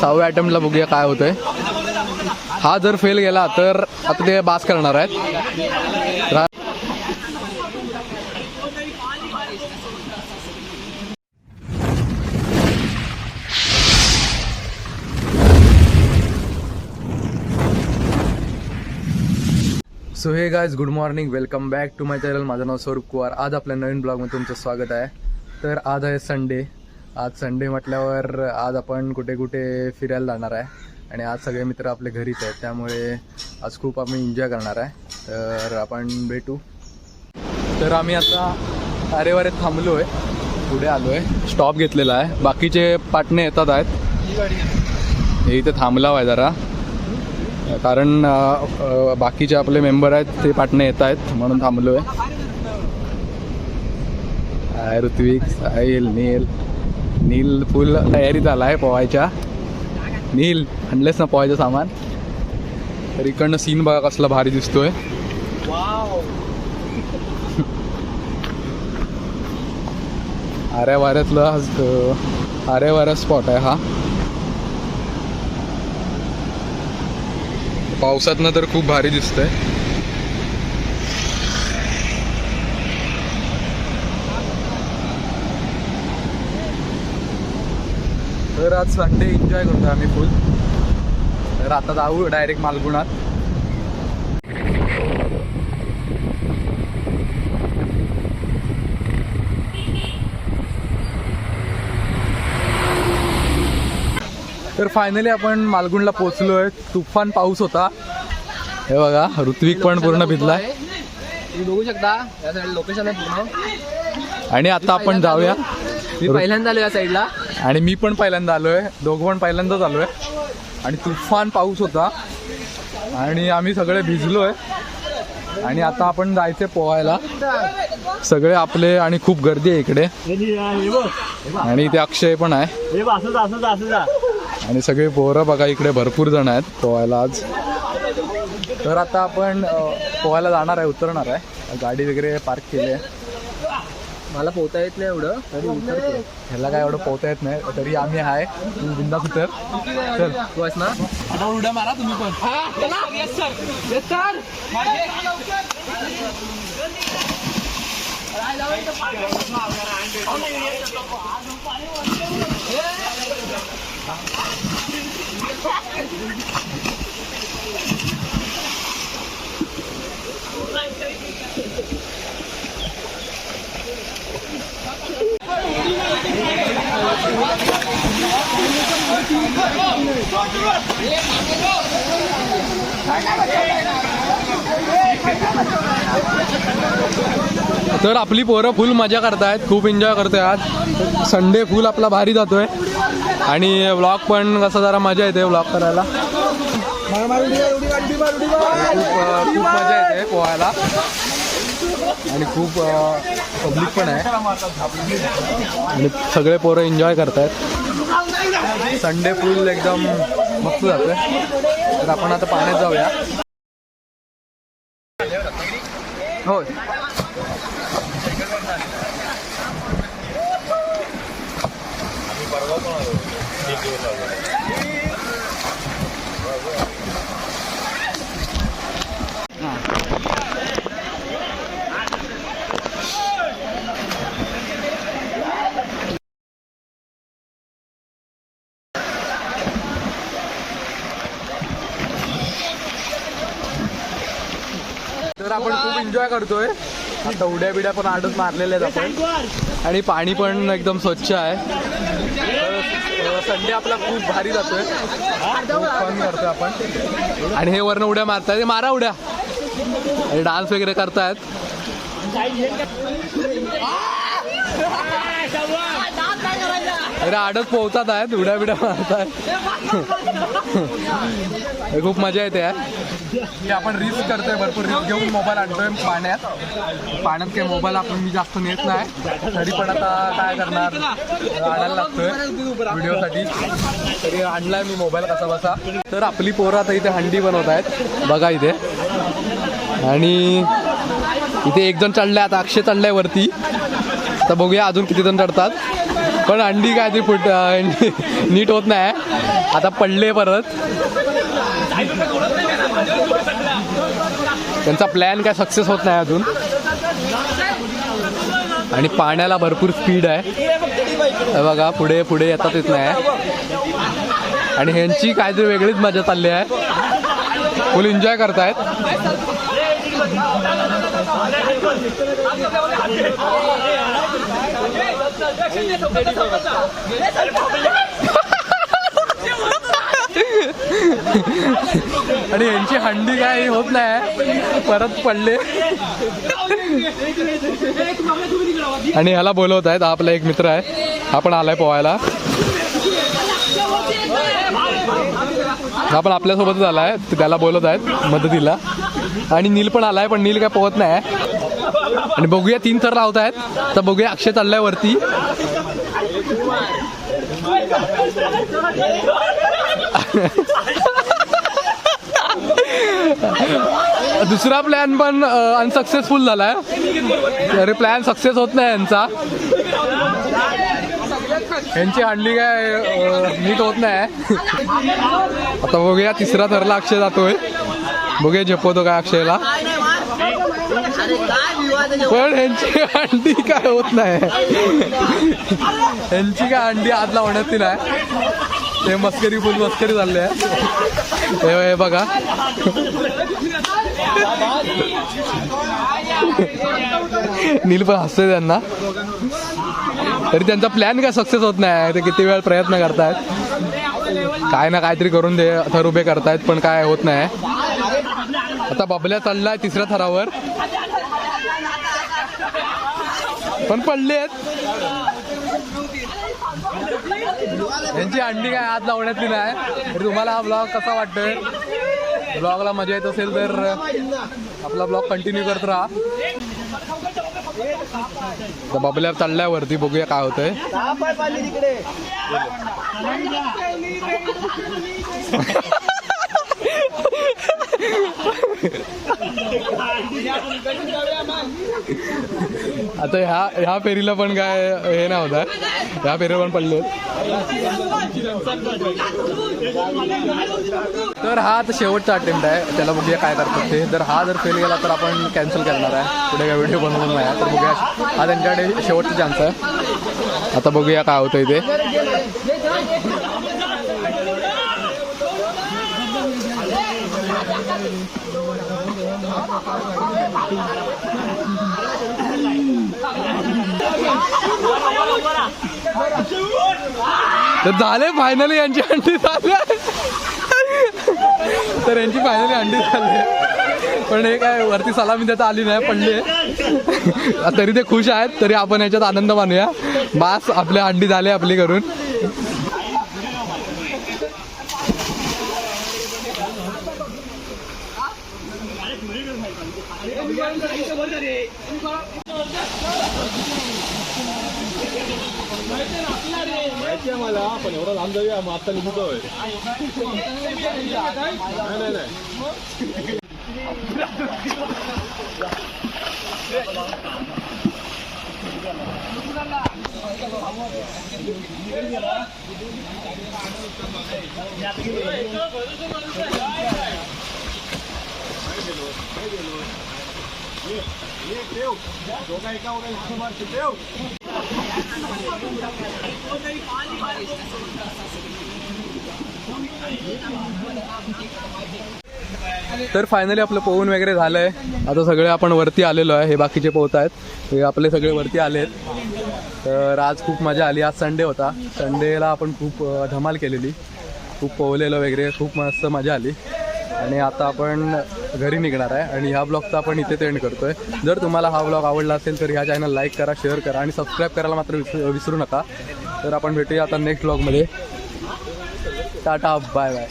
सहाव्या अटेम्प्टला बघूया काय होतंय. हा जर फेल गेला तर आता ते बास करणार आहेत. सो हे guys good morning welcome back to my channel माझं नाव स्वरूप कुवार आज आपल्या नवीन ब्लॉगमध्ये तुमचं स्वागत आहे. तर आज आहे संडे आज संडे म्हटल्यावर आज आपण कुठे कुठे फिरायला जाणार आहे. आणि आज सगळे मित्र आपले घरीच आहेत. त्यामुळे आज खूप आम्ही एन्जॉय करणार आहे. तर आपण भेटू. तर आम्ही आता अरेवारे थांबलो आहे पुढे आलो आहे स्टॉप घेतलेला आहे. बाकीचे पाटणे येतात आहेत. हे इथे थांबला आहे जरा. कारण बाकीचे आपले मेंबर आहेत ते पाटणे येत आहेत. म्हणून थांबलो आहे ऋत्विक साहिल नील नील फुल तयारी झाला आहे पोहायच्या. नील आणलेस ना पोहायचं सामान? तर इकडनं सीन बघा कसला भारी दिसतोय. आऱ्या वाऱ्यातला आऱ्या वाऱ्या स्पॉट आहे हा. पावसातनं तर खूप भारी दिसतंय. तर आज संडे एन्जॉय करतो आम्ही फुल तर आता जाऊ डायरेक्ट मालगुणात. तर फायनली आपण मालगुणला पोहोचलोय. तुफान पाऊस होता. हे बघा ऋत्विक पण पूर्ण भिजलाय तुम्ही बघू शकता या साईड लोकेशन आहे पूर्ण. आणि आता आपण जाऊया. मी पहिल्यांदा आलो या साईडला आणि मी पण पहिल्यांदा आलोय. दोघं पण पहिल्यांदाच आलोय. आणि तुफान पाऊस होता. आणि आम्ही सगळे भिजलोय. आणि आता आपण जायचे पोहायला. सगळे आपले आणि खूप गर्दी आहे इकडे. आणि इथे अक्षय पण आहे. आणि सगळे पोरं बघा इकडे भरपूर जण आहेत पोहायला आज. तर आता आपण पोहायला जाणार आहे उतरणार आहे. गाडी वगैरे पार्क केली आहे. मला पोहता येत नाही एवढं तरी उतरतो ह्याला काय एवढं पोहता येत नाही तरी आम्ही आहे. तू बिंदास उतर चल. तू आहेस ना? उड्या मारा तुम्ही पण. तर आपली पोरं फुल मजा करतायत खूप एन्जॉय करतोय आज. संडे फुल आपला भारी जातोय. आणि व्लॉग पण कसं जरा मजा येते व्लॉग करायला. खूप खूप मजा येते पोहायला. आणि खूप पब्लिक पण आहे. आणि सगळे पोरं एन्जॉय करतायत. संडे फुल एकदम मस्त जातोय. तर आपण आता पाण्यात जाऊया. होय. तर आपण खूप एन्जॉय करतोय. आता उड्या बिड्या पण आडत मारलेल्या आहेत आपण. आणि पाणी पण एकदम स्वच्छ आहे. संडे आपला खूप भारी जातोय. फन करतोय आपण. आणि हे वरनं उड्या मारतायत. मारा उड्या. आणि डान्स वगैरे करतायत. अरे आडत पोहतात आहेत उड्या बिड्या मारतायत खूप मजा येते यार. आपण रिस्क करतोय भरपूर रिस्क घेऊन मोबाईल आणतोय पाण्यात. पाण्यात काही मोबाईल आपण मी जास्त नेत नाही. तरी पण आता काय करणार? आणायला लागतोय व्हिडिओसाठी. तरी आणलाय मी मोबाईल कसा बसा. तर आपली पोरं आता इथे हंडी बनवत आहेत. बघा इथे. आणि इथे एक जण चढलाय आता अक्षय चढलाय वरती. आता बघूया अजून किती जण चढतात पण अंडी काय ती फुट नीट होत नाही. आता पडले परत. त्यांचा प्लॅन काय सक्सेस होत नाही अजून. आणि पाण्याला भरपूर स्पीड आहे. बघा पुढे पुढे येतात येत नाही आणि ह्यांची काहीतरी वेगळीच मजा चालली आहे. फुल एन्जॉय करतायत. आणि यांची हंडी काय होत नाही. परत पडले. आणि ह्याला बोलवत आहेत. हा आपला एक मित्र आहे. आपण आलाय पोहायला. आपण आपल्यासोबतच आलाय. त्याला बोलत आहेत मदतीला. आणि नील पण आलाय पण नील काय पोहत नाही. आणि बघूया तीन थर लावत आहेत तर बघूया अक्षय चाललाय वरती. दुसरा प्लॅन पण अनसक्सेसफुल झालाय. अरे प्लॅन सक्सेस होत नाही यांचा. यांची हांडली काय नीट होत नाही. आता बघूया तिसरा थरला अक्षय जातोय. बघूया झेपवतो काय अक्षयला? पण यांची अंडी काय होत नाही. यांची काय अंडी आज लावण्यात नाही. ते मस्करी फुल मस्करी चालले आहे हे हे बघा. नील पण हसतोय त्यांना. तरी त्यांचा प्लॅन काय सक्सेस होत नाही. ते किती वेळ प्रयत्न करतायत. काय ना काहीतरी करून दे थर उभे करतायत पण काय होत नाही. आता बबल्या चाललाय तिसऱ्या थरावर. पण पडले आहेत यांची अंडी काय आज लावण्यातली नाही. तर तुम्हाला हा ब्लॉग कसा वाटतोय? ब्लॉगला मजा येत असेल तर आपला ब्लॉग कंटिन्यू करत राहा. तर बबल्या चाललाय वरती बघूया काय होतंय. आता ह्या ह्या फेरीला पण काय हे नाही होता ह्या फेरीला पण पडले तर हा आता शेवटचा अटेम्प्ट आहे. त्याला बघूया काय करतात ते. जर हा जर फेल गेला तर आपण कॅन्सल करणार आहे. पुढे काय व्हिडिओ बनवून नाही. तर बघूया हा त्यांच्याकडे शेवटचा चान्स आहे. आता बघूया काय होतंय ते. तर झाले फायनली यांची अंडी झाली. तर यांची फायनली अंडी झाली. पण हे काय वरती सलामी त्याचा आली नाही पडली तरी ते खुश आहेत तरी आपण याच्यात आनंद मानूया. बास आपल्या अंडी झाले आपली करून मला पण एवढा लांब जाऊया मग आता निघतोय नाही. तर फायनली आपलं पोहून वगैरे झालंय. आता सगळे आपण वरती आलेलो आहे. हे बाकीचे पोहत आहेत. हे आपले सगळे वरती आलेत. तर आज खूप मजा आली. आज संडे होता. संडेला आपण खूप धमाल केलेली. खूप पोहलेलं वगैरे. खूप मस्त मजा आली. आणि आता आपण घरी निघणार आहे आणि ह्या ब्लॉगचा आपण इथे एंड करतोय. जर तुम्हाला हा ब्लॉग आवडला असेल तर ह्या चॅनल लाईक करा शेअर करा आणि सबस्क्राईब करायला मात्र विसरू विसरू नका. तर आपण भेटूया आता नेक्स्ट ब्लॉगमध्ये टाटा बाय बाय